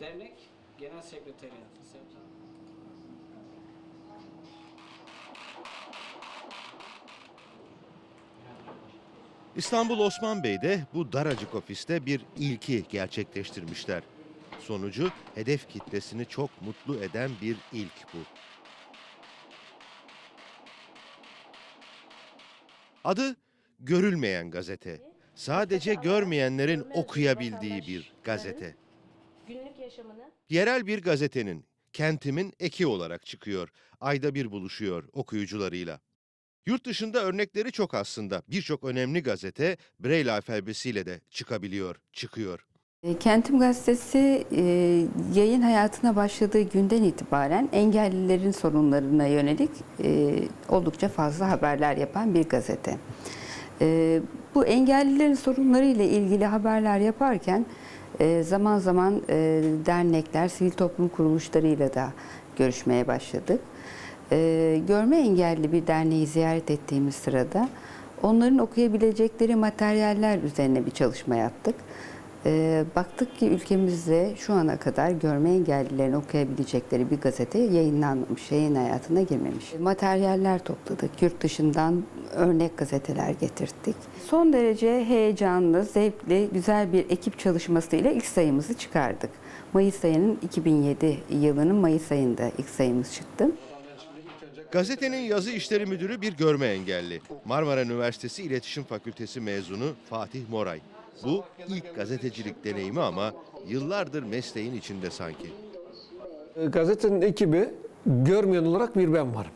Dernek Genel Sekreteriyatı. Sevda. İstanbul Osman Bey'de bu daracık ofiste bir ilki gerçekleştirmişler. Sonucu hedef kitlesini çok mutlu eden bir ilk bu. Adı Görülmeyen Gazete. Sadece görmeyenlerin okuyabildiği bir gazete. Günlük yaşamını Yerel bir gazetenin, kentimin eki olarak çıkıyor. Ayda bir buluşuyor okuyucularıyla. Yurt dışında örnekleri çok aslında. Birçok önemli gazete Braille alfabesiyle de çıkabiliyor, çıkıyor. E, Kentim Gazetesi e, yayın hayatına başladığı günden itibaren engellilerin sorunlarına yönelik e, oldukça fazla haberler yapan bir gazete. E, Bu engellilerin sorunları ile ilgili haberler yaparken e, zaman zaman e, dernekler, sivil toplum kuruluşlarıyla da görüşmeye başladık. E, Görme engelli bir derneği ziyaret ettiğimiz sırada onların okuyabilecekleri materyaller üzerine bir çalışma yaptık. Ee, baktık ki ülkemizde şu ana kadar görme engellilerin okuyabilecekleri bir gazete yayınlanmamış, yayın hayatına girmemiş. Materyaller topladık, yurt dışından örnek gazeteler getirttik. Son derece heyecanlı, zevkli, güzel bir ekip çalışmasıyla ilk sayımızı çıkardık. Mayıs ayının 2007 yılının Mayıs ayında ilk sayımız çıktı. Gazetenin yazı işleri müdürü bir görme engelli. Marmara Üniversitesi İletişim Fakültesi mezunu Fatih Moray. Bu ilk gazetecilik deneyimi ama yıllardır mesleğin içinde sanki. Gazetenin ekibi görmeyen olarak bir ben varım.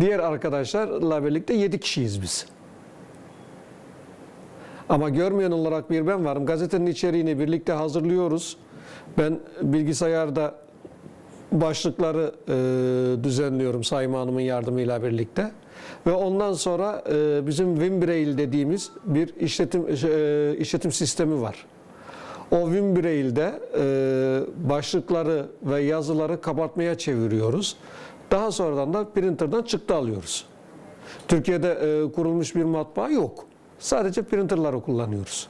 Diğer arkadaşlarla birlikte 7 kişiyiz biz. Ama görmeyen olarak bir ben varım. Gazetenin içeriğini birlikte hazırlıyoruz. Ben bilgisayarda başlıkları e, düzenliyorum Sayma Hanım'ın yardımıyla birlikte. Ve ondan sonra e, bizim Wimbraille dediğimiz bir işletim e, işletim sistemi var. O Wimbraille'de e, başlıkları ve yazıları kapatmaya çeviriyoruz. Daha sonradan da printer'dan çıktı alıyoruz. Türkiye'de e, kurulmuş bir matbaa yok. Sadece printerları kullanıyoruz.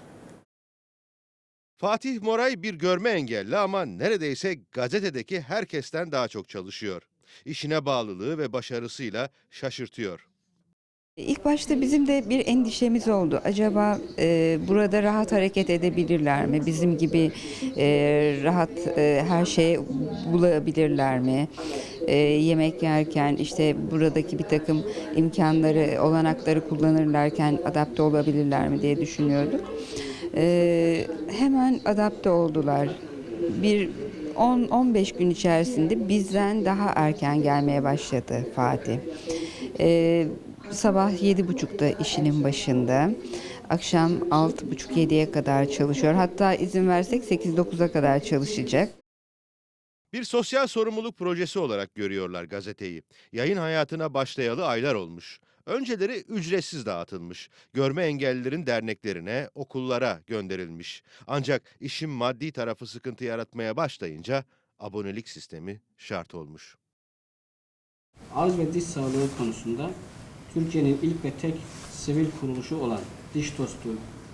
Fatih Moray bir görme engelli ama neredeyse gazetedeki herkesten daha çok çalışıyor. İşine bağlılığı ve başarısıyla şaşırtıyor. İlk başta bizim de bir endişemiz oldu. Acaba e, burada rahat hareket edebilirler mi? Bizim gibi e, rahat e, her şeye bulabilirler mi? E, yemek yerken işte buradaki bir takım imkanları, olanakları kullanırlarken adapte olabilirler mi diye düşünüyorduk. E, hemen adapte oldular. Bir 10-15 gün içerisinde bizden daha erken gelmeye başladı Fatih. E, sabah yedi buçukta işinin başında. Akşam altı buçuk yediye kadar çalışıyor. Hatta izin versek 8-9'a kadar çalışacak. Bir sosyal sorumluluk projesi olarak görüyorlar gazeteyi. Yayın hayatına başlayalı aylar olmuş. Önceleri ücretsiz dağıtılmış. Görme engellilerin derneklerine, okullara gönderilmiş. Ancak işin maddi tarafı sıkıntı yaratmaya başlayınca abonelik sistemi şart olmuş. Ağız ve diş sağlığı konusunda Türkiye'nin ilk ve tek sivil kuruluşu olan Diş Dostu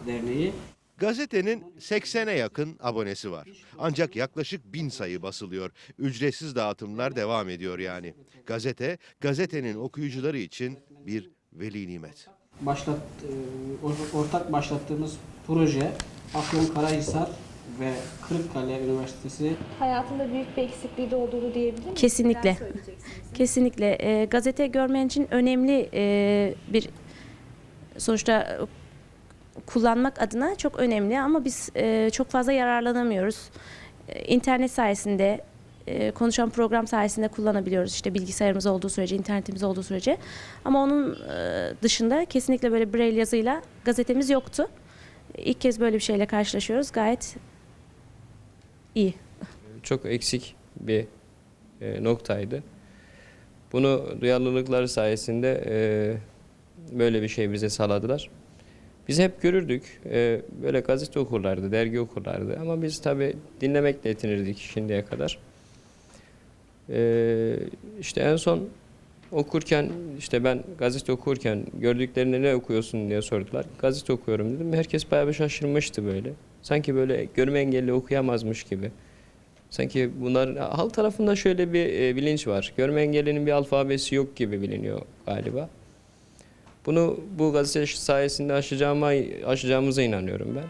Derneği Gazetenin 80'e yakın abonesi var. Ancak yaklaşık bin sayı basılıyor. Ücretsiz dağıtımlar devam ediyor yani. Gazete, gazetenin okuyucuları için bir veli nimet. başlat, e, or- ortak başlattığımız proje Afyonkarahisar ve Kırıkkale Üniversitesi hayatında büyük bir eksikliği de olduğunu diyebilir miyim? Kesinlikle. Kesinlikle. E, gazete görmen için önemli e, bir sonuçta kullanmak adına çok önemli ama biz e, çok fazla yararlanamıyoruz. E, internet sayesinde e, konuşan program sayesinde kullanabiliyoruz. İşte bilgisayarımız olduğu sürece, internetimiz olduğu sürece. Ama onun e, dışında kesinlikle böyle braille yazıyla gazetemiz yoktu. İlk kez böyle bir şeyle karşılaşıyoruz. Gayet iyi. çok eksik bir e, noktaydı. Bunu duyarlılıkları sayesinde e, böyle bir şey bize sağladılar. Biz hep görürdük, e, böyle gazete okurlardı, dergi okurlardı ama biz tabi dinlemekle yetinirdik şimdiye kadar. E, işte en son okurken, işte ben gazete okurken gördüklerini ne okuyorsun diye sordular. Gazete okuyorum dedim. Herkes bayağı bir şaşırmıştı böyle. Sanki böyle görme engelli okuyamazmış gibi. Sanki bunlar halk tarafında şöyle bir e, bilinç var. Görme engellinin bir alfabesi yok gibi biliniyor galiba. Bunu bu gazete sayesinde aşacağıma, aşacağımıza inanıyorum ben.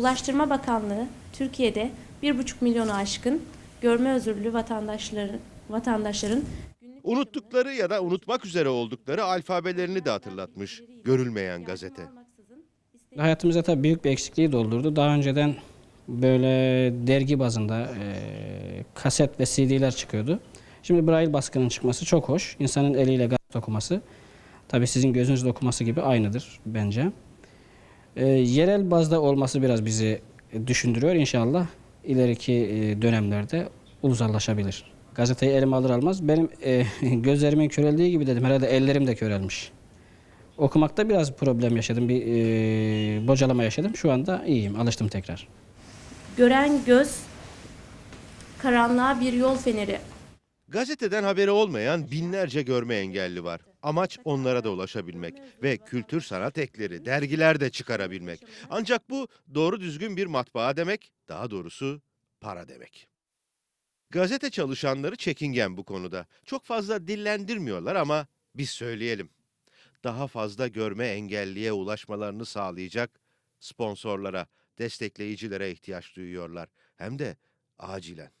Ulaştırma Bakanlığı Türkiye'de 1,5 milyonu aşkın görme özürlü vatandaşların vatandaşların günlük Unuttukları ya da unutmak üzere oldukları alfabelerini de hatırlatmış görülmeyen gazete. Hayatımızda tabii büyük bir eksikliği doldurdu. Daha önceden böyle dergi bazında e, kaset ve CD'ler çıkıyordu. Şimdi Braille baskının çıkması çok hoş. İnsanın eliyle gazete okuması. Tabii sizin gözünüzle okuması gibi aynıdır bence. E, yerel bazda olması biraz bizi düşündürüyor. İnşallah ileriki e, dönemlerde ulusallaşabilir. Gazeteyi elime alır almaz benim e, gözlerimin köreldiği gibi dedim. Herhalde ellerim de körelmiş. Okumakta biraz problem yaşadım. Bir e, bocalama yaşadım. Şu anda iyiyim. Alıştım tekrar. gören göz karanlığa bir yol feneri Gazeteden haberi olmayan binlerce görme engelli var. Amaç onlara da ulaşabilmek ve kültür sanat ekleri, dergiler de çıkarabilmek. Ancak bu doğru düzgün bir matbaa demek, daha doğrusu para demek. Gazete çalışanları çekingen bu konuda. Çok fazla dillendirmiyorlar ama biz söyleyelim. Daha fazla görme engelliye ulaşmalarını sağlayacak sponsorlara, destekleyicilere ihtiyaç duyuyorlar. Hem de acilen.